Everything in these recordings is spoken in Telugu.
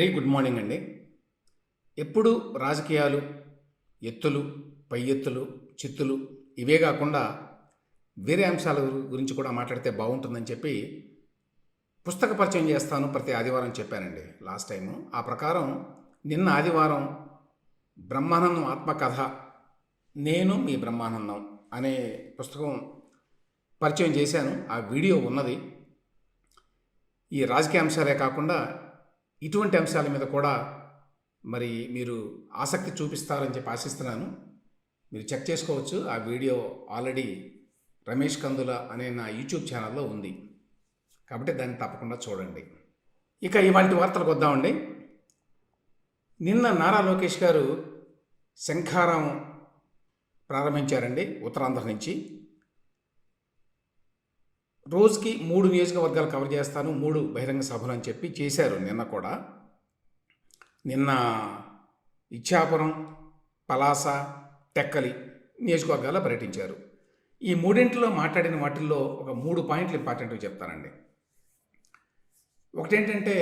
వెరీ గుడ్ మార్నింగ్ అండి. ఎప్పుడు రాజకీయాలు ఎత్తులు పై ఎత్తులు చిత్తులు ఇవే కాకుండా వేరే అంశాల గురించి కూడా మాట్లాడితే బాగుంటుందని చెప్పి పుస్తక పరిచయం చేస్తాను ప్రతి ఆదివారం చెప్పానండి లాస్ట్ టైము. ఆ ప్రకారం నిన్న ఆదివారం బ్రహ్మానందం ఆత్మకథ నేను మీ బ్రహ్మానందం అనే పుస్తకం పరిచయం చేశాను. ఆ వీడియో ఉన్నది. ఈ రాజకీయ అంశాలే కాకుండా ఇటువంటి అంశాల మీద కూడా మరి మీరు ఆసక్తి చూపిస్తారని చెప్పి ఆశిస్తున్నాను. మీరు చెక్ చేసుకోవచ్చు. ఆ వీడియో ఆల్రెడీ రమేష్ కందుల అనే నా యూట్యూబ్ ఛానల్లో ఉంది. కాబట్టి దాన్ని తప్పకుండా చూడండి. ఇక ఇవాళ వార్తలకు వద్దామండి. నిన్న నారా లోకేష్ గారు శంఖారాం ప్రారంభించారండి ఉత్తరాంధ్ర నుంచి. రోజుకి మూడు నియోజకవర్గాలు కవర్ చేస్తాను మూడు బహిరంగ సభలు అని చెప్పి చేశారు నిన్న కూడా. నిన్న ఇచ్చాపురం పలాస టెక్కలి నియోజకవర్గాల్లో పర్యటించారు. ఈ మూడింటిలో మాట్లాడిన వాటిల్లో ఒక మూడు పాయింట్లు ఇంపార్టెంట్గా చెప్తానండి. ఒకటేంటంటే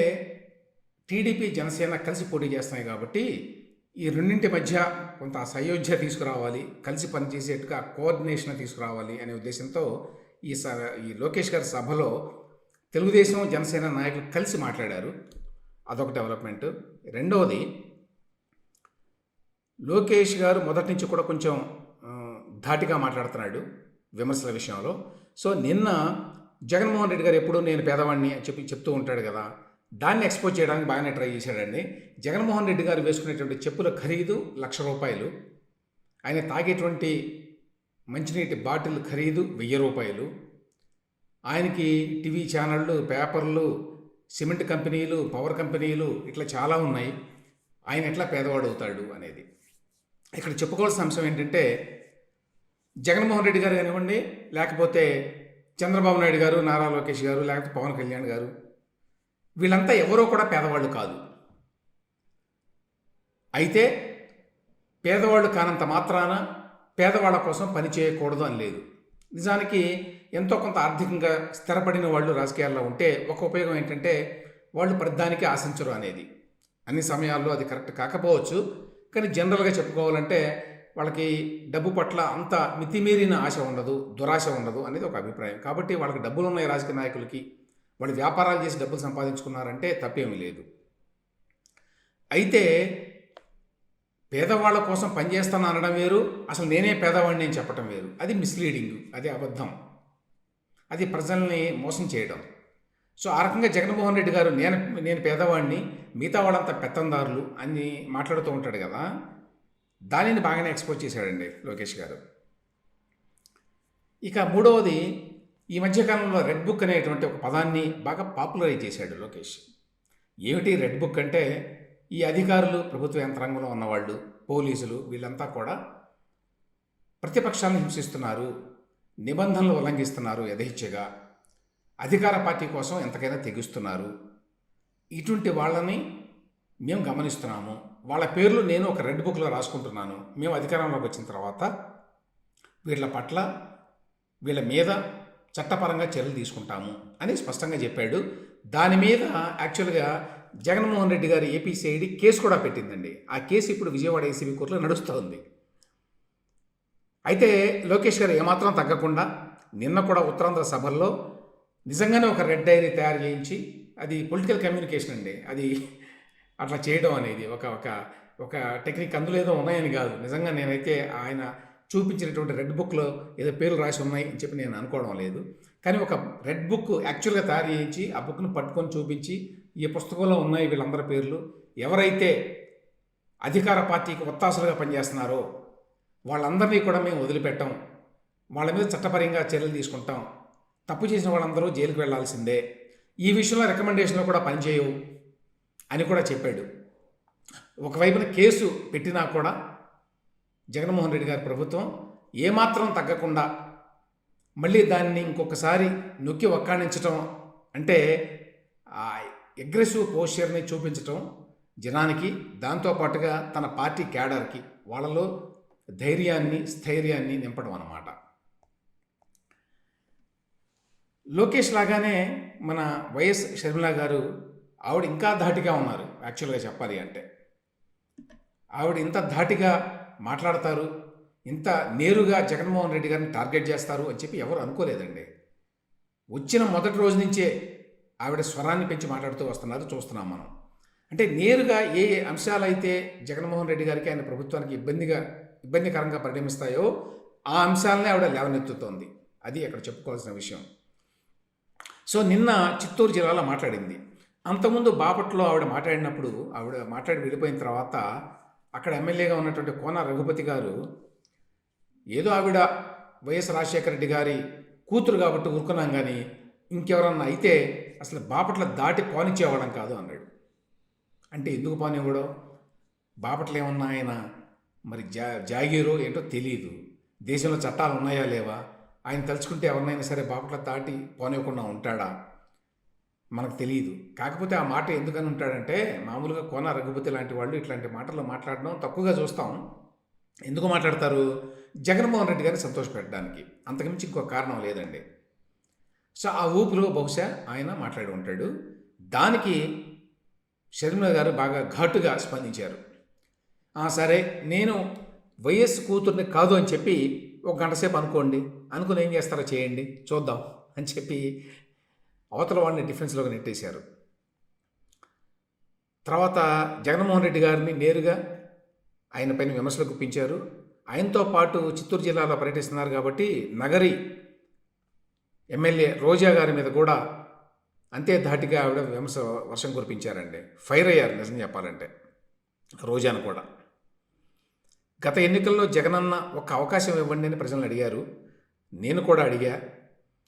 టీడీపీ జనసేన కలిసి పోటీ చేస్తున్నాయి కాబట్టి ఈ రెండింటి మధ్య కొంత సయోధ్య తీసుకురావాలి కలిసి పనిచేసేట్టుగా కోఆర్డినేషన్ తీసుకురావాలి అనే ఉద్దేశంతో ఈ స ఈ లోకేష్ గారి సభలో తెలుగుదేశం జనసేన నాయకులు కలిసి మాట్లాడారు. అదొక డెవలప్మెంట్. రెండవది లోకేష్ గారు మొదటి నుంచి కూడా కొంచెం ధాటిగా మాట్లాడుతున్నాడు విమర్శల విషయంలో. సో నిన్న జగన్మోహన్ రెడ్డి గారు ఎప్పుడూ నేను పేదవాడిని అని చెప్పి చెప్తూ ఉంటాడు కదా దాన్ని ఎక్స్పోజ్ చేయడానికి బాగానే ట్రై చేశాడండి. జగన్మోహన్ రెడ్డి గారు వేసుకునేటువంటి చెప్పుల ఖరీదు లక్ష రూపాయలు. ఆయన తాగేటువంటి మంచినీటి బాటిల్ ఖరీదు వెయ్యి రూపాయలు. ఆయనకి టీవీ ఛానళ్ళు పేపర్లు సిమెంట్ కంపెనీలు పవర్ కంపెనీలు ఇట్లా చాలా ఉన్నాయి. ఆయన ఎట్లా పేదవాడు అవుతాడు అనేది. ఇక్కడ చెప్పుకోవాల్సిన అంశం ఏంటంటే జగన్మోహన్ రెడ్డి గారు కానివ్వండి లేకపోతే చంద్రబాబు నాయుడు గారు నారా లోకేష్ గారు లేకపోతే పవన్ కళ్యాణ్ గారు వీళ్ళంతా ఎవరో కూడా పేదవాళ్ళు కాదు. అయితే పేదవాళ్ళు కానంత మాత్రాన పేదవాళ్ళ కోసం పని చేయకూడదు అని లేదు. నిజానికి ఎంతో కొంత ఆర్థికంగా స్థిరపడిన వాళ్ళు రాజకీయాల్లో ఉంటే ఒక ఉపయోగం ఏంటంటే వాళ్ళు ప్రతిదానికి ఆశించరు అనేది. అన్ని సమయాల్లో అది కరెక్ట్ కాకపోవచ్చు. కానీ జనరల్గా చెప్పుకోవాలంటే వాళ్ళకి డబ్బు పట్ల అంత మితిమీరిన ఆశ ఉండదు దురాశ ఉండదు అనేది ఒక అభిప్రాయం. కాబట్టి వాళ్ళకి డబ్బులు ఉన్నాయి రాజకీయ నాయకులకి. వాళ్ళు వ్యాపారాలు చేసి డబ్బులు సంపాదించుకున్నారంటే తప్పేమీ లేదు. అయితే పేదవాళ్ళ కోసం పనిచేస్తాను అనడం వేరు. అసలు నేనే పేదవాడిని అని చెప్పడం వేరు. అది మిస్లీడింగ్ అది అబద్ధం. అది ప్రజల్ని మోసం చేయడం. సో ఆ రకంగా జగన్మోహన్ రెడ్డి గారు నేను నేను పేదవాడిని మిగతా వాళ్ళంతా పెత్తందారులు అని మాట్లాడుతూ ఉంటాడు కదా. దానిని బాగానే ఎక్స్పోజ్ చేశాడండి లోకేష్ గారు. ఇక మూడవది ఈ మధ్యకాలంలో రెడ్ బుక్ అనేటువంటి ఒక పదాన్ని బాగా పాపులరైజ్ చేశాడు లోకేష్. ఏమిటి రెడ్ బుక్ అంటే ఈ అధికారులు ప్రభుత్వ యంత్రాంగంలో ఉన్నవాళ్ళు పోలీసులు వీళ్ళంతా కూడా ప్రతిపక్షాలను హింసిస్తున్నారు నిబంధనలు ఉల్లంఘిస్తున్నారు యథేచ్ఛగా అధికార పార్టీ కోసం ఎంతకైనా తెగిస్తున్నారు. ఇటువంటి వాళ్ళని మేము గమనిస్తున్నాము. వాళ్ళ పేర్లు నేను ఒక రెడ్ బుక్లో రాసుకుంటున్నాను. మేము అధికారంలోకి వచ్చిన తర్వాత వీళ్ళ పట్ల వీళ్ళ మీద చట్టపరంగా చర్యలు తీసుకుంటాము అని స్పష్టంగా చెప్పాడు. దాని మీద యాక్చువల్గా జగన్మోహన్ రెడ్డి గారి ఏపీసీఐడి కేసు కూడా పెట్టిందండి. ఆ కేసు ఇప్పుడు విజయవాడ ఏసీబీ కోర్టులో నడుస్తుంది అయితే లోకేష్ గారు ఏమాత్రం తగ్గకుండా నిన్న కూడా ఉత్తరాంధ్ర సభల్లో నిజంగానే ఒక రెడ్ డైరీ తయారు చేయించి అది పొలిటికల్ కమ్యూనికేషన్ అండి. అది అట్లా చేయడం అనేది ఒక ఒక ఒక టెక్నిక్ అందులో ఏదో ఉన్నాయని కాదు. నిజంగా నేనైతే ఆయన చూపించినటువంటి రెడ్ బుక్లో ఏదో పేర్లు రాసి ఉన్నాయి అని చెప్పి నేను అనుకోవడం లేదు. కానీ ఒక రెడ్ బుక్ యాక్చువల్గా తయారు చేయించి ఆ బుక్ను పట్టుకొని చూపించి ఈ పుస్తకంలో ఉన్నాయి వీళ్ళందరి పేర్లు. ఎవరైతే అధికార పార్టీకి ఒత్తాసులుగా పనిచేస్తున్నారో వాళ్ళందరినీ కూడా మేము వదిలిపెట్టాం. వాళ్ళ మీద చట్టపరంగా చర్యలు తీసుకుంటాం. తప్పు చేసిన వాళ్ళందరూ జైలుకి వెళ్ళాల్సిందే. ఈ విషయంలో రికమెండేషన్లు కూడా పనిచేయవు అని కూడా చెప్పాడు. ఒకవైపున కేసు పెట్టినా కూడా జగన్మోహన్ రెడ్డి గారి ప్రభుత్వం ఏమాత్రం తగ్గకుండా మళ్ళీ దాన్ని ఇంకొకసారి నొక్కి ఒక్కాణించటం అంటే అగ్రెసివ్ పోస్చర్ని చూపించటం జనానికి దాంతోపాటుగా తన పార్టీ క్యాడర్కి వాళ్ళలో ధైర్యాన్ని స్థైర్యాన్ని నింపడం అన్నమాట. లోకేష్ లాగానే మన వైఎస్ షర్మిల గారు ఆవిడ ఇంకా ధాటిగా ఉన్నారు యాక్చువల్గా చెప్పాలి అంటే. ఆవిడ ఇంత ధాటిగా మాట్లాడతారు ఇంత నేరుగా జగన్మోహన్ రెడ్డి గారిని టార్గెట్ చేస్తారు అని చెప్పి ఎవరు అనుకోలేదండి. వచ్చిన మొదటి రోజు నుంచే ఆవిడ స్వరాన్ని పెంచి మాట్లాడుతూ వస్తున్నారు చూస్తున్నాం మనం. అంటే నేరుగా ఏ ఏ అంశాలైతే జగన్మోహన్ రెడ్డి గారికి ఆయన ప్రభుత్వానికి ఇబ్బందిగా ఇబ్బందికరంగా పరిణమిస్తాయో ఆ అంశాలనే ఆవిడ లేవనెత్తుతోంది. అది అక్కడ చెప్పుకోవాల్సిన విషయం. సో నిన్న చిత్తూరు జిల్లాలో మాట్లాడింది. అంతకుముందు బాపట్లో ఆవిడ మాట్లాడినప్పుడు ఆవిడ మాట్లాడి వెళ్ళిపోయిన తర్వాత అక్కడ ఎమ్మెల్యేగా ఉన్నటువంటి కోన రఘుపతి గారు ఏదో ఆవిడ వైఎస్ రాజశేఖర రెడ్డి గారి కూతురు కాబట్టి ఊరుకున్నాం కానీ ఇంకెవరన్నా అయితే అసలు బాపట్ల దాటి పానిచ్చేవాడం కాదు అన్నాడు. అంటే ఎందుకు పానివ్వడం బాపట్ల ఏమన్నా ఆయన మరి జా జాగీరో ఏంటో తెలియదు దేశంలో చట్టాలు ఉన్నాయా లేవా? ఆయన తలుచుకుంటే ఎవరినైనా సరే బాపట్ల దాటి పోనివ్వకుండా ఉంటాడా? మనకు తెలియదు కాకపోతే ఆ మాట ఎందుకని ఉంటాడంటే మామూలుగా కోన రఘుపతి లాంటి వాళ్ళు ఇట్లాంటి మాటలు మాట్లాడడం తక్కువగా చూస్తాం. ఎందుకు మాట్లాడతారు? జగన్మోహన్ రెడ్డి గారిని సంతోషపెట్టడానికి. అంతకుమించి ఇంకో కారణం లేదండి. సో ఆ ఊపిలో బహుశా ఆయన మాట్లాడి ఉంటాడు. దానికి షర్మిల గారు బాగా ఘాటుగా స్పందించారు. సరే నేను వైఎస్ కూతుర్ని కాదు అని చెప్పి ఒక గంట సేపు అనుకోండి. అనుకుని ఏం చేస్తారో చేయండి. చూద్దాం. అని చెప్పి అవతల వాడిని డిఫెన్స్లోకి నెట్టేశారు. తర్వాత జగన్మోహన్ రెడ్డి గారిని నేరుగా ఆయన పైన విమర్శలు గుప్పించారు ఆయనతో పాటు చిత్తూరు జిల్లాలో పర్యటిస్తున్నారు కాబట్టి నగరి ఎమ్మెల్యే రోజా గారి మీద కూడా అంతే ధాటిగా ఆవిడ విమర్శ వర్షం కురిపించారండి. ఫైర్ అయ్యారు నిజం చెప్పాలంటే. రోజాను కూడా. గత ఎన్నికల్లో జగనన్న ఒక అవకాశం ఇవ్వండి అని ప్రజలను అడిగారు. నేను కూడా అడిగా.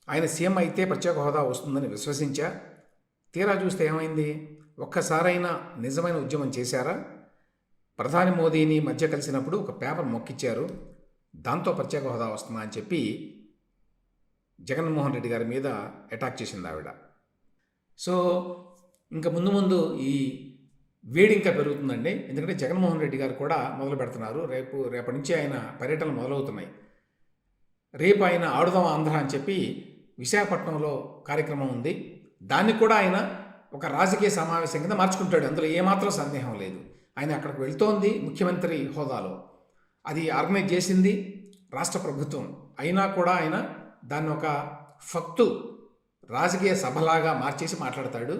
ఆయన సీఎం అయితే ప్రత్యేక హోదా వస్తుందని విశ్వసించా. తీరా చూస్తే ఏమైంది? ఒక్కసారైనా నిజమైన ఉద్యమం చేశారా? ప్రధాని మోదీని మధ్య కలిసినప్పుడు ఒక పేపర్ మొక్కిచ్చారు. దాంతో ప్రత్యేక హోదా వస్తుందా అని చెప్పి జగన్మోహన్ రెడ్డి గారి మీద అటాక్ చేసింది ఆవిడ. సో ఇంకా ముందు ముందు ఈ వేడి ఇంకా పెరుగుతుందండి. ఎందుకంటే జగన్మోహన్ రెడ్డి గారు కూడా మొదలు పెడుతున్నారు. రేపు రేపటి నుంచి ఆయన పర్యటనలు మొదలవుతున్నాయి. రేపు ఆయన ఆడుదాం ఆంధ్ర అని చెప్పి విశాఖపట్నంలో కార్యక్రమం ఉంది. దాన్ని కూడా ఆయన ఒక రాజకీయ సమావేశం కింద మార్చుకుంటాడు. అందులో ఏమాత్రం సందేహం లేదు. ఆయన అక్కడికి వెళ్తోంది ముఖ్యమంత్రి హోదాలో. అది ఆర్గనైజ్ చేసింది రాష్ట్ర ప్రభుత్వం. అయినా కూడా ఆయన దాన్ని ఒక ఫక్తు రాజకీయ సభలాగా మార్చేసి మాట్లాడతాడు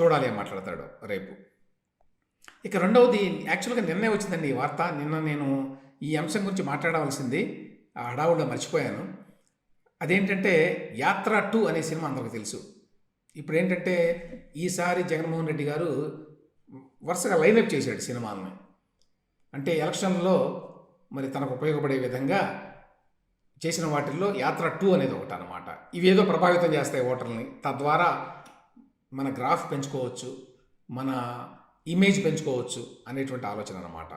చూడాలి ఏం మాట్లాడతాడు రేపు. ఇక రెండవది యాక్చువల్గా నిన్నే వచ్చిందండి ఈ వార్త. నిన్న నేను ఈ అంశం గురించి మాట్లాడవలసింది ఆ హడావుడిలో మర్చిపోయాను. అదేంటంటే యాత్ర టూ అనే సినిమా అందరికి తెలుసు. ఇప్పుడు ఏంటంటే ఈసారి జగన్మోహన్ రెడ్డి గారు వరుసగా లైనప్ చేశాడు సినిమాలని. అంటే ఎలక్షన్లో మరి తనకు ఉపయోగపడే విధంగా చేసిన వాటిల్లో యాత్ర టూ అనేది ఒకటి అనమాట ఇవేదో ప్రభావితం చేస్తాయి ఓటర్లని. తద్వారా మన గ్రాఫ్ పెంచుకోవచ్చు మన ఇమేజ్ పెంచుకోవచ్చు అనేటువంటి ఆలోచన అనమాట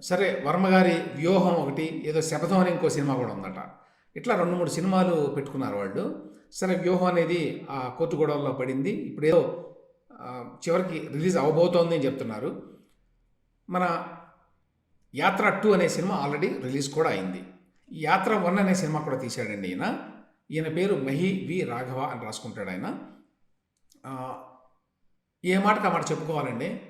సరే వర్మ గారి వ్యూహం ఒకటి ఏదో శపథం అని ఇంకో సినిమా కూడా ఉందట. ఇట్లా రెండు మూడు సినిమాలు పెట్టుకున్నారు వాళ్ళు. సరే వ్యూహం అనేది ఆ కోర్టు గొడవల్లో పడింది. ఇప్పుడు ఏదో చివరికి రిలీజ్ అవబోతోంది అని చెప్తున్నారు. మన యాత్ర టూ అనే సినిమా ఆల్రెడీ రిలీజ్ కూడా అయింది. యాత్ర వన్ అనే సినిమా కూడా తీశాడండి ఈయన. ఈయన పేరు మహి వి రాఘవ అని రాసుకుంటాడు ఆయన. ఏ మాటకు ఆ మాట చెప్పుకోవాలండి?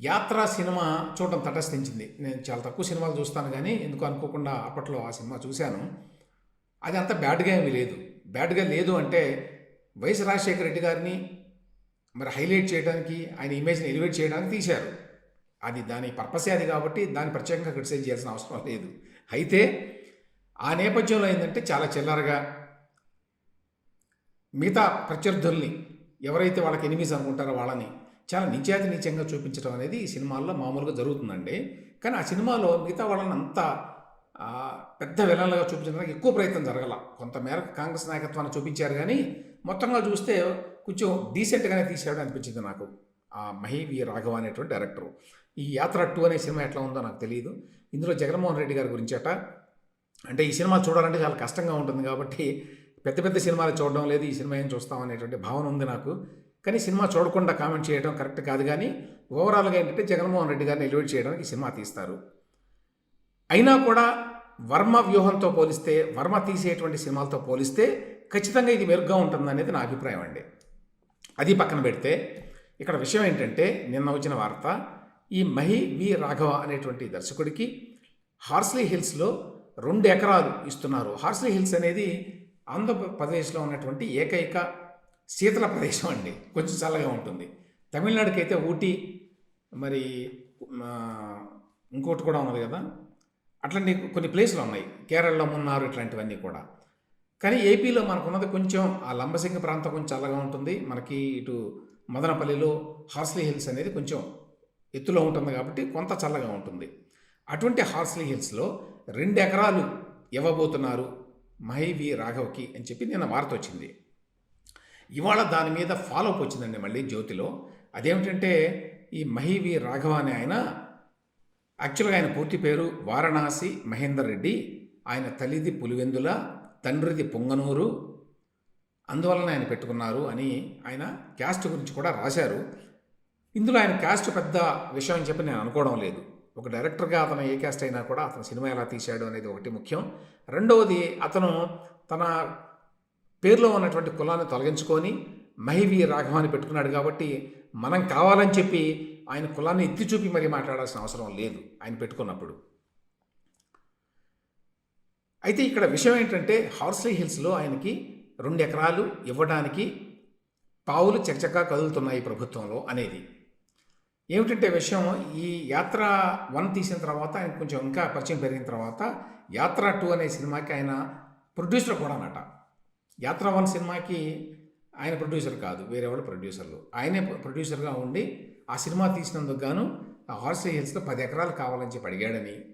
యాత్ర సినిమా చూడటం తటస్థించింది. నేను చాలా తక్కువ సినిమాలు చూస్తాను కానీ ఎందుకు అనుకోకుండా అప్పట్లో ఆ సినిమా చూశాను. అది అంత బ్యాడ్గా ఏమీ లేదు. బ్యాడ్గా లేదు అంటే వైఎస్ రాజశేఖర రెడ్డి గారిని మరి హైలైట్ చేయడానికి ఆయన ఇమేజ్ని ఎలివేట్ చేయడానికి తీశారు. అది దాని పర్పసే అది కాబట్టి దాన్ని ప్రత్యేకంగా క్రిటిసైజ్ చేయాల్సిన అవసరం లేదు. అయితే ఆ నేపథ్యంలో ఏంటంటే చాలా చిల్లరగా మిగతా ప్రత్యర్థుల్ని ఎవరైతే వాళ్ళకి ఎనిమిస్ అనుకుంటారో వాళ్ళని చాలా నిత్యాతి నీచంగా చూపించడం అనేది ఈ సినిమాల్లో మామూలుగా జరుగుతుందండి. కానీ ఆ సినిమాలో మిగతా వాళ్ళని అంత పెద్ద విలన్లుగా చూపించడానికి ఎక్కువ ప్రయత్నం జరగల. కొంతమేరకు కాంగ్రెస్ నాయకత్వాన్ని చూపించారు కానీ మొత్తంగా చూస్తే కొంచెం డీసెంట్గానే తీసాడు అనిపించింది నాకు. ఆ మహి వి రాఘవ అనేటువంటి డైరెక్టర్ ఈ యాత్ర టూ అనే సినిమా ఎట్లా ఉందో నాకు తెలియదు ఇందులో జగన్మోహన్ రెడ్డి గారి గురించి అట అంటే ఈ సినిమా చూడాలంటే చాలా కష్టంగా ఉంటుంది కాబట్టి పెద్ద పెద్ద సినిమాలు చూడడం లేదు ఈ సినిమా ఏం చూస్తాం అనేటువంటి భావన ఉంది నాకు. కానీ సినిమా చూడకుండా కామెంట్ చేయడం కరెక్ట్ కాదు కానీ ఓవరాల్గా ఏంటంటే జగన్మోహన్ రెడ్డి గారిని ఎలివేట్ చేయడానికి సినిమా తీస్తారు. అయినా కూడా వర్మ వ్యూహంతో పోలిస్తే వర్మ తీసేటువంటి సినిమాలతో పోలిస్తే ఖచ్చితంగా ఇది మెరుగ్గా ఉంటుంది అనేది నా అభిప్రాయం అండి. అది పక్కన పెడితే ఇక్కడ విషయం ఏంటంటే నిన్న వచ్చిన వార్త ఈ మహి వి రాఘవ అనేటువంటి దర్శకుడికి హార్స్లీ హిల్స్లో రెండు ఎకరాలు ఇస్తున్నారు. హార్స్లీ హిల్స్ అనేది ఆంధ్రప్రదేశ్లో ఉన్నటువంటి ఏకైక శీతల ప్రదేశం అండి. కొంచెం చల్లగా ఉంటుంది. తమిళనాడుకి అయితే ఊటీ మరి ఇంకోటి కూడా ఉన్నది కదా? అట్లాంటి కొన్ని ప్లేసులు ఉన్నాయి. కేరళలో ఉన్నారు ఇట్లాంటివన్నీ కూడా. కానీ ఏపీలో మనకున్నది కొంచెం ఆ లంబసింగ ప్రాంతం కొంచెం చల్లగా ఉంటుంది. మనకి ఇటు మదనపల్లిలో హార్స్లీ హిల్స్ అనేది కొంచెం ఎత్తులో ఉంటుంది కాబట్టి కొంత చల్లగా ఉంటుంది. అటువంటి హార్స్లీ హిల్స్లో రెండు ఎకరాలు ఇవ్వబోతున్నారు మహైవి రాఘవ్కి అని చెప్పి నిన్న వార్త వచ్చింది. ఇవాళ దాని మీద ఫాలో అప్ వచ్చిందండి మళ్ళీ జ్యోతిలో. అదేమిటంటే ఈ మహీవి రాఘవ అనే ఆయన యాక్చువల్గా ఆయన పూర్తి పేరు వారణాసి మహేందర్ రెడ్డి ఆయన తల్లిది పులివెందుల తండ్రిది పొంగనూరు అందువలన ఆయన పెట్టుకున్నారు అని ఆయన క్యాస్ట్ గురించి కూడా రాశారు. ఇందులో ఆయన క్యాస్ట్ పెద్ద విషయం అని చెప్పి నేను అనుకోవడం లేదు. ఒక డైరెక్టర్గా అతను ఏ క్యాస్ట్ అయినా కూడా అతను సినిమా ఎలా తీశాడు అనేది ఒకటి ముఖ్యం. రెండవది అతను తన పేరులో ఉన్నటువంటి కులాన్ని తొలగించుకొని మహివి రాఘవాన్ని పెట్టుకున్నాడు కాబట్టి మనం కావాలని చెప్పి ఆయన కులాన్ని ఎత్తి చూపి మరీ మాట్లాడాల్సిన అవసరం లేదు ఆయన పెట్టుకున్నప్పుడు. అయితే ఇక్కడ విషయం ఏంటంటే హార్స్లీ హిల్స్లో ఆయనకి రెండు ఎకరాలు ఇవ్వడానికి పావులు చకచకా కదులుతున్నాయి ప్రభుత్వంలో అనేది. ఏమిటంటే విషయం ఈ యాత్ర వన్ తీసిన తర్వాత ఆయన కొంచెం ఇంకా పరిచయం పెరిగిన తర్వాత యాత్ర టూ అనే సినిమాకి ఆయన ప్రొడ్యూసర్ కూడా అన్నట యాత్ర వన్ సినిమాకి ఆయన ప్రొడ్యూసర్ కాదు వేరే వాళ్ళు ప్రొడ్యూసర్లు. ఆయనే ప్రొడ్యూసర్గా ఉండి ఆ సినిమా తీసినందుకు గాను ఆ హార్స్ హిల్స్లో పది ఎకరాలు కావాలని చెప్పి అడిగాడని.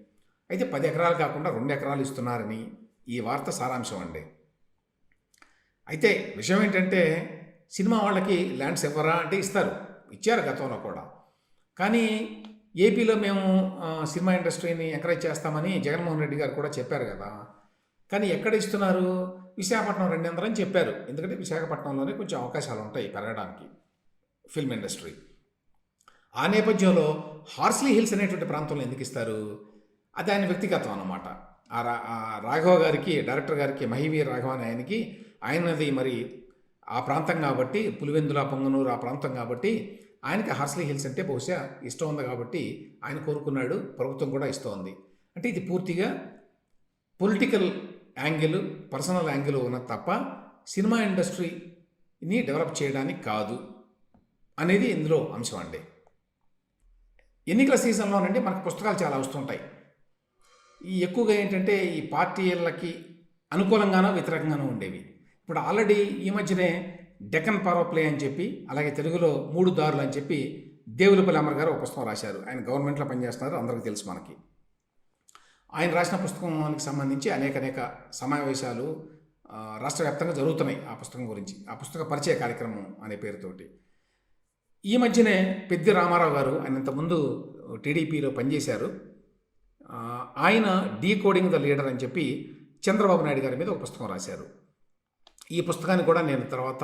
అయితే పది ఎకరాలు కాకుండా రెండు ఎకరాలు ఇస్తున్నారని ఈ వార్త సారాంశం అండి. అయితే విషయం ఏంటంటే సినిమా వాళ్ళకి ల్యాండ్స్ ఇవ్వరా అంటే ఇస్తారు. ఇచ్చారు గతంలో కూడా. కానీ ఏపీలో మేము సినిమా ఇండస్ట్రీని ఎంకరేజ్ చేస్తామని జగన్మోహన్ రెడ్డి గారు కూడా చెప్పారు కదా. కానీ ఎక్కడ ఇస్తున్నారు? విశాఖపట్నం రెండు వందలని చెప్పారు. ఎందుకంటే విశాఖపట్నంలోనే కొంచెం అవకాశాలు ఉంటాయి పెరగడానికి ఫిల్మ్ ఇండస్ట్రీ. ఆ నేపథ్యంలో హార్స్లీ హిల్స్ అనేటువంటి ప్రాంతంలో ఎందుకు ఇస్తారు? అది ఆయన వ్యక్తిగతం అన్నమాట. ఆ రా ఆ రాఘవ గారికి డైరెక్టర్ గారికి మహివీ రాఘవ అని ఆయనకి ఆయనది మరి ఆ ప్రాంతం కాబట్టి పులివెందుల పొంగనూరు ఆ ప్రాంతం కాబట్టి ఆయనకి హార్స్లీ హిల్స్ అంటే బహుశా ఇష్టం ఉంది కాబట్టి ఆయన కోరుకున్నాడు ప్రభుత్వం కూడా ఇస్తోంది. అంటే ఇది పూర్తిగా పొలిటికల్ యాంగిల్ పర్సనల్ యాంగిల్ ఉన్న తప్ప సినిమా ఇండస్ట్రీని డెవలప్ చేయడానికి కాదు అనేది ఇందులో అంశం అండి. ఎన్నికల సీజన్లోనండి మనకు పుస్తకాలు చాలా వస్తుంటాయి ఈ ఎక్కువగా ఏంటంటే ఈ పార్టీలకి అనుకూలంగానో వ్యతిరేకంగానో ఉండేవి. ఇప్పుడు ఆల్రెడీ ఈ మధ్యనే డెక్కన్ పవర్ ప్లే అని చెప్పి అలాగే తెలుగులో మూడు దారులు అని చెప్పి దేవులపల్లి అమర్ గారు ఒక పుస్తకం రాశారు. ఆయన గవర్నమెంట్లో పనిచేస్తున్నారు అందరికీ తెలుసు మనకి. ఆయన రాసిన పుస్తకానికి సంబంధించి అనేక అనేక సమావేశాలు రాష్ట్ర వ్యాప్తంగా జరుగుతున్నాయి ఆ పుస్తకం గురించి ఆ పుస్తక పరిచయ కార్యక్రమం అనే పేరుతోటి. ఈ మధ్యనే పెద్ది రామారావు గారు ఆయన ఇంతకుముందు టీడీపీలో పనిచేశారు. ఆయన డీకోడింగ్ ద లీడర్ అని చెప్పి చంద్రబాబు నాయుడు గారి మీద ఒక పుస్తకం రాశారు. ఈ పుస్తకాన్ని కూడా నేను తర్వాత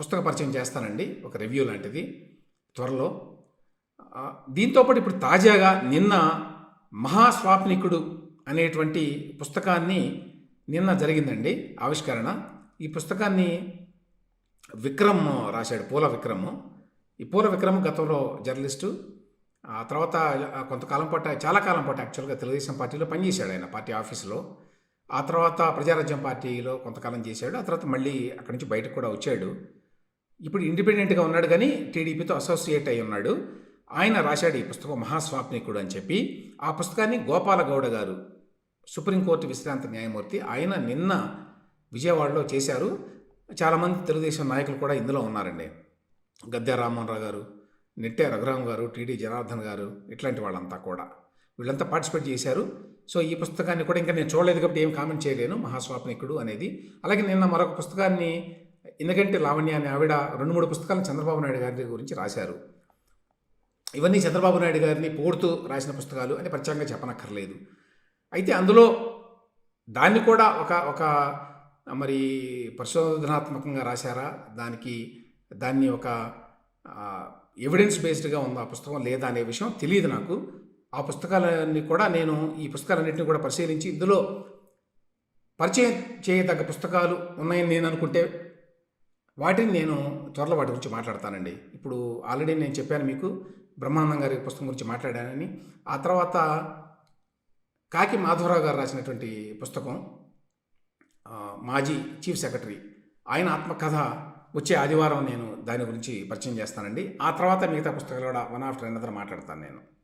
పుస్తక పరిచయం చేస్తానండి. ఒక రివ్యూ లాంటిది త్వరలో. దీంతోపాటు ఇప్పుడు తాజాగా నిన్న మహాస్వాప్నికుడు అనేటువంటి పుస్తకాన్ని నిన్న జరిగిందండి ఆవిష్కరణ. ఈ పుస్తకాన్ని విక్రమ్ రాశాడు పూల విక్రమ్. ఈ పూల విక్రమ్ గతంలో జర్నలిస్టు. ఆ తర్వాత కొంతకాలం పాటు చాలా కాలం పాటు యాక్చువల్గా తెలుగుదేశం పార్టీలో పనిచేశాడు ఆయన పార్టీ ఆఫీసులో. ఆ తర్వాత ప్రజారాజ్యం పార్టీలో కొంతకాలం చేశాడు. ఆ తర్వాత మళ్ళీ అక్కడి నుంచి బయటకు కూడా వచ్చాడు. ఇప్పుడు ఇండిపెండెంట్గా ఉన్నాడు కానీ టీడీపీతో అసోసియేట్ అయి ఉన్నాడు. ఆయన రాశాడు ఈ పుస్తకం మహాస్వాప్నికుడు అని చెప్పి. ఆ పుస్తకాన్ని గోపాల గౌడ గారు సుప్రీంకోర్టు విశ్రాంత న్యాయమూర్తి ఆయన నిన్న విజయవాడలో చేశారు. చాలామంది తెలుగుదేశం నాయకులు కూడా ఇందులో ఉన్నారండి. గద్దె రామ్మోహన్ రావు గారు నెట్టే రఘురామ్ గారు టీడీ జనార్దన్ గారు ఇట్లాంటి వాళ్ళంతా కూడా. వీళ్ళంతా పార్టిసిపేట్ చేశారు. సో ఈ పుస్తకాన్ని కూడా ఇంకా నేను చూడలేదు కాబట్టి ఏం కామెంట్ చేయలేను. మహాస్వాప్నికుడు అనేది. అలాగే నిన్న మరొక పుస్తకాన్ని ఎందుకంటే లావణ్య అనే ఆవిడ రెండు మూడు పుస్తకాలను చంద్రబాబు నాయుడు గారి గురించి రాశారు. ఇవన్నీ చంద్రబాబు నాయుడు గారిని పోడుతూ రాసిన పుస్తకాలు అని ప్రత్యేకంగా చెప్పనక్కర్లేదు. అయితే అందులో దాన్ని కూడా ఒక ఒక మరి పరిశోధనాత్మకంగా రాశారా? దానికి దాన్ని ఒక ఎవిడెన్స్ బేస్డ్గా ఉందా? ఆ పుస్తకం లేదా అనే విషయం తెలియదు నాకు. ఆ పుస్తకాలన్నీ కూడా నేను ఈ పుస్తకాలన్నింటినీ కూడా పరిశీలించి ఇందులో పరిచయం చేయదగ్గ పుస్తకాలు ఉన్నాయని నేను అనుకుంటే వాటిని నేను త్వరలో వాటి గురించి మాట్లాడతానండి. ఇప్పుడు ఆల్రెడీ నేను చెప్పాను మీకు బ్రహ్మానందం గారి పుస్తకం గురించి మాట్లాడానని. ఆ తర్వాత కాకి మాధవరావు గారు రాసినటువంటి పుస్తకం మాజీ చీఫ్ సెక్రటరీ ఆయన ఆత్మకథ వచ్చే ఆదివారం నేను దాని గురించి పరిచయం చేస్తానండి. ఆ తర్వాత మిగతా పుస్తకాలు కూడా వన్ ఆఫ్టర్ అనదర్ మాట్లాడతాను నేను.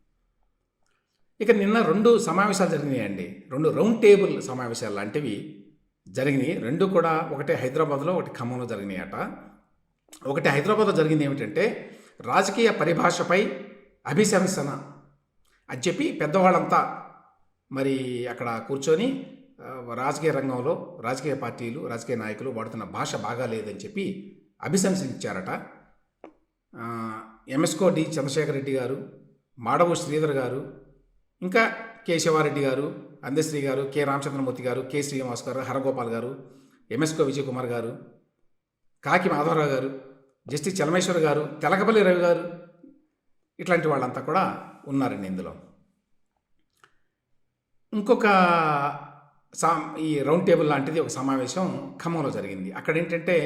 ఇక నిన్న రెండు సమావేశాలు జరిగినాయండి. రెండు రౌండ్ టేబుల్ సమావేశాలు లాంటివి జరిగినాయి. రెండు కూడా ఒకటే హైదరాబాద్లో ఒకటి ఖమ్మంలో జరిగినాయట. ఒకటి హైదరాబాద్లో జరిగింది ఏమిటంటే రాజకీయ పరిభాషపై అభిశంసన అని చెప్పి పెద్దవాళ్ళంతా మరి అక్కడ కూర్చొని రాజకీయ రంగంలో రాజకీయ పార్టీలు రాజకీయ నాయకులు వాడుతున్న భాష బాగా లేదని చెప్పి అభిశంసించారట ఎంఎస్కో డి చంద్రశేఖర్ రెడ్డి గారు మాడవు శ్రీధర్ గారు ఇంకా కె శివారెడ్డి గారు అందశ్రీ గారు కె రామచంద్రమూర్తి గారు కె శ్రీనివాస్ గారు హరగోపాల్ గారు ఎంఎస్కో విజయ్ కుమార్ గారు కాకి మాధవరావు గారు జస్టిస్ చలమేశ్వర్ గారు తెలకపల్లి రవి గారు ఇట్లాంటి వాళ్ళంతా కూడా ఉన్నారండి ఇందులో. ఇంకొక సా ఈ రౌండ్ టేబుల్ లాంటిది ఒక సమావేశం ఖమ్మంలో జరిగింది. అక్కడ ఏంటంటే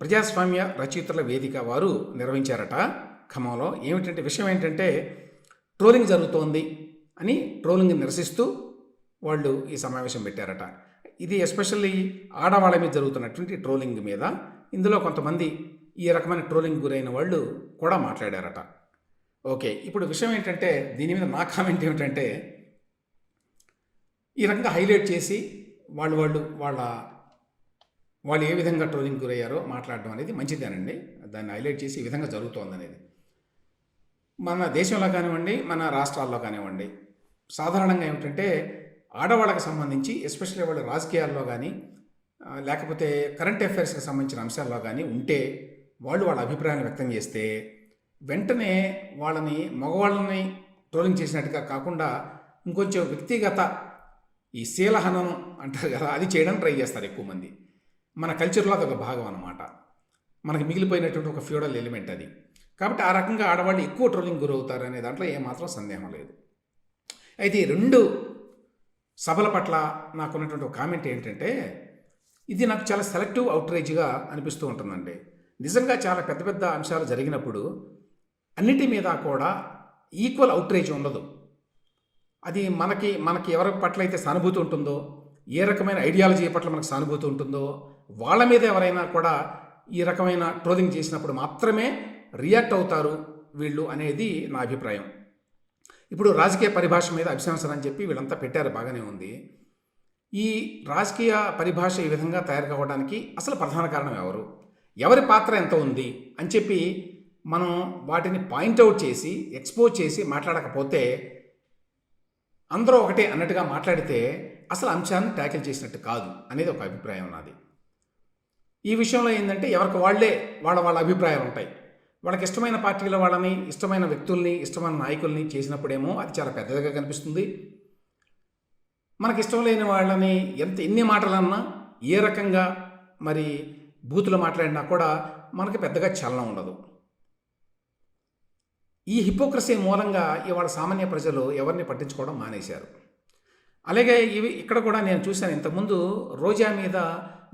ప్రజాస్వామ్య రచయితల వేదిక వారు నిర్వహించారట ఖమ్మంలో. ఏమిటంటే విషయం ఏంటంటే ట్రోలింగ్ జరుగుతోంది అని ట్రోలింగ్ నిరసిస్తూ వాళ్ళు ఈ సమావేశం పెట్టారట. ఇది ఎస్పెషల్లీ ఆడవాళ్ళ మీద జరుగుతున్నటువంటి ట్రోలింగ్ మీద. ఇందులో కొంతమంది ఈ రకమైన ట్రోలింగ్ గురైన వాళ్ళు కూడా మాట్లాడారట. ఓకే ఇప్పుడు విషయం ఏంటంటే దీని మీద నా కామెంట్ ఏమిటంటే ఈ రకంగా హైలైట్ చేసి వాళ్ళు వాళ్ళు వాళ్ళ వాళ్ళు ఏ విధంగా ట్రోలింగ్ గురయ్యారో మాట్లాడడం అనేది మంచిదేనండి. దాన్ని హైలైట్ చేసి ఈ విధంగా జరుగుతోంది అనేది మన దేశంలో కానివ్వండి మన రాష్ట్రాల్లో కానివ్వండి సాధారణంగా ఏమిటంటే ఆడవాళ్ళకి సంబంధించి ఎస్పెషల్లీ వాళ్ళ రాజకీయాల్లో కానీ లేకపోతే కరెంట్ అఫైర్స్కి సంబంధించిన అంశాల్లో కానీ ఉంటే వాళ్ళు వాళ్ళ అభిప్రాయాన్ని వ్యక్తం చేస్తే వెంటనే వాళ్ళని మగవాళ్ళని ట్రోలింగ్ చేసినట్టుగా కాకుండా ఇంకొంచెం వ్యక్తిగత ఈ శీలహనం అంటారు కదా అది చేయడానికి ట్రై చేస్తారు ఎక్కువ మంది. మన కల్చర్లో అది ఒక భాగం అన్నమాట. మనకి మిగిలిపోయినటువంటి ఒక ఫ్యూడల్ ఎలిమెంట్ అది. కాబట్టి ఆ రకంగా ఆడవాళ్ళు ఎక్కువ ట్రోలింగ్ గురవుతారు అనే దాంట్లో ఏమాత్రం సందేహం లేదు. అయితే ఈ రెండు సభల పట్ల నాకున్నటువంటి ఒక కామెంట్ ఏంటంటే ఇది నాకు చాలా సెలెక్టివ్ అవుట్రేజ్గా అనిపిస్తూ ఉంటుందండి. నిజంగా చాలా పెద్ద పెద్ద అంశాలు జరిగినప్పుడు అన్నిటి మీద కూడా ఈక్వల్ అవుట్రేజ్ ఉండదు. అది మనకి మనకి ఎవరి పట్ల అయితే సానుభూతి ఉంటుందో ఏ రకమైన ఐడియాలజీ పట్ల మనకు సానుభూతి ఉంటుందో వాళ్ళ మీద ఎవరైనా కూడా ఈ రకమైన ట్రోలింగ్ చేసినప్పుడు మాత్రమే రియాక్ట్ అవుతారు వీళ్ళు అనేది నా అభిప్రాయం. ఇప్పుడు రాజకీయ పరిభాష మీద అభిశంసన అని చెప్పి వీళ్ళంతా పెట్టారు బాగానే ఉంది. ఈ రాజకీయ పరిభాష ఈ విధంగా తయారు కావడానికి అసలు ప్రధాన కారణం ఎవరు? ఎవరి పాత్ర ఎంత ఉంది? అని చెప్పి మనం వాటిని పాయింట్అవుట్ చేసి ఎక్స్పోజ్ చేసి మాట్లాడకపోతే అందరూ ఒకటే అన్నట్టుగా మాట్లాడితే అసలు అంశాన్ని ట్యాకిల్ చేసినట్టు కాదు అనేది ఒక అభిప్రాయం నాది. ఈ విషయంలో ఏంటంటే ఎవరికి వాళ్ళే వాళ్ళ వాళ్ళ అభిప్రాయాలు ఉంటాయి. వాళ్ళకి ఇష్టమైన పార్టీల వాళ్ళని ఇష్టమైన వ్యక్తుల్ని ఇష్టమైన నాయకుల్ని చేసినప్పుడేమో అది చాలా పెద్దదిగా కనిపిస్తుంది. మనకి ఇష్టం లేని వాళ్ళని ఎంత ఎన్ని మాటలన్నా ఏ రకంగా మరి బూతులు మాట్లాడినా కూడా మనకి పెద్దగా చలనం ఉండదు. ఈ హిపోక్రసీ మూలంగా ఇవాళ సామాన్య ప్రజలు ఎవరిని పట్టించుకోవడం మానేశారు. అలాగే ఇవి ఇక్కడ కూడా నేను చూశాను ఇంతకుముందు రోజా మీద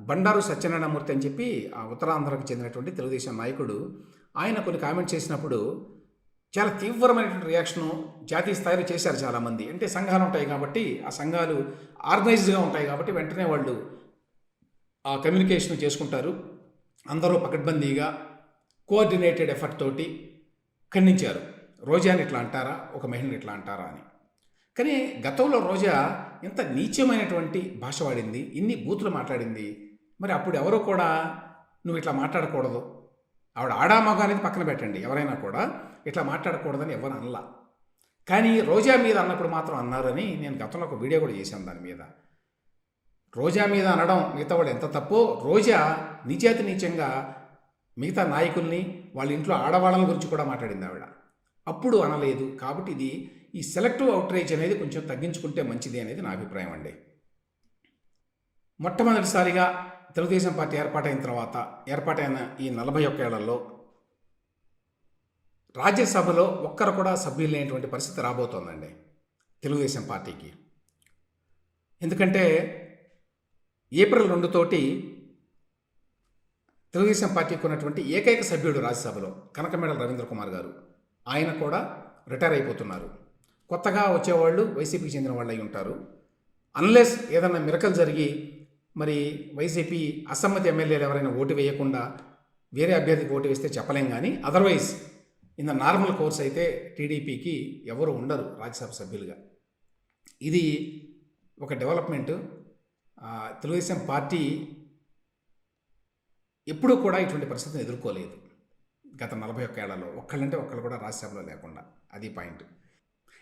బండారు సత్యనారాయణమూర్తి అని చెప్పి ఆ ఉత్తరాంధ్రకు చెందినటువంటి తెలుగుదేశం నాయకుడు ఆయన కొన్ని కామెంట్ చేసినప్పుడు చాలా తీవ్రమైనటువంటి రియాక్షను జాతీయ స్థాయిలో చేశారు చాలామంది. అంటే సంఘాలు ఉంటాయి కాబట్టి ఆ సంఘాలు ఆర్గనైజ్డ్గా ఉంటాయి కాబట్టి వెంటనే వాళ్ళు ఆ కమ్యూనికేషన్ చేసుకుంటారు. అందరూ పకడ్బందీగా కోఆర్డినేటెడ్ ఎఫర్ట్ తోటి ఖండించారు. రోజాని ఇట్లా అంటారా? ఒక మహిళని ఇట్లా అంటారా అని. కానీ గతంలో రోజా ఎంత నీచమైనటువంటి భాష వాడింది ఇన్ని బూతులు మాట్లాడింది. మరి అప్పుడు ఎవరు కూడా నువ్వు ఇట్లా మాట్లాడకూడదు. ఆవిడ ఆడామగ అనేది పక్కన పెట్టండి ఎవరైనా కూడా. ఇట్లా మాట్లాడకూడదని ఎవరు అనలా. కానీ రోజా మీద అన్నప్పుడు మాత్రం అన్నారని నేను గతంలో ఒక వీడియో కూడా చేశాను దాని మీద. రోజా మీద అనడం మిగతా వాళ్ళు ఎంత తప్పో రోజా నిజాతి నీచంగా మిగతా నాయకుల్ని వాళ్ళ ఇంట్లో ఆడవాళ్ళ గురించి కూడా మాట్లాడింది ఆవిడ. అప్పుడు అనలేదు కాబట్టి ఇది ఈ సెలెక్టివ్ అవుట్రేజ్ అనేది కొంచెం తగ్గించుకుంటే మంచిది అనేది నా అభిప్రాయం అండి. మొట్టమొదటిసారిగా తెలుగుదేశం పార్టీ ఏర్పాటైన తర్వాత ఏర్పాటైన ఈ నలభై ఒక్క ఏళ్ళలో రాజ్యసభలో ఒక్కరు కూడా సభ్యులు లేనటువంటి పరిస్థితి రాబోతోందండి తెలుగుదేశం పార్టీకి. ఎందుకంటే ఏప్రిల్ రెండు తోటి తెలుగుదేశం పార్టీకి ఉన్నటువంటి ఏకైక సభ్యుడు రాజ్యసభలో కనకమేడల రవీంద్ర కుమార్ గారు. ఆయన కూడా రిటైర్ అయిపోతున్నారు. కొత్తగా వచ్చేవాళ్ళు వైసీపీకి చెందిన వాళ్ళు అయి ఉంటారు. అన్లెస్ ఏదైనా మిరకలు జరిగి మరి వైసీపీ అసమ్మతి ఎమ్మెల్యేలు ఎవరైనా ఓటు వేయకుండా వేరే అభ్యర్థికి ఓటు వేస్తే చెప్పలేం కానీ otherwise in the normal course అయితే టీడీపీకి ఎవరు ఉండరు రాజ్యసభ సభ్యులుగా. ఇది ఒక డెవలప్మెంట్ తెలుగుదేశం పార్టీ ఎప్పుడూ కూడా ఇటువంటి పరిస్థితిని ఎదుర్కోలేదు. గత నలభై ఒక్క ఏళ్ళలో ఒక్కళ్ళంటే ఒక్కళ్ళు కూడా రాజ్యసభలో లేకుండా. అది పాయింట్.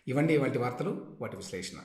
ఇవన్నీ వాటి వార్తలు వాటి విశ్లేషణ.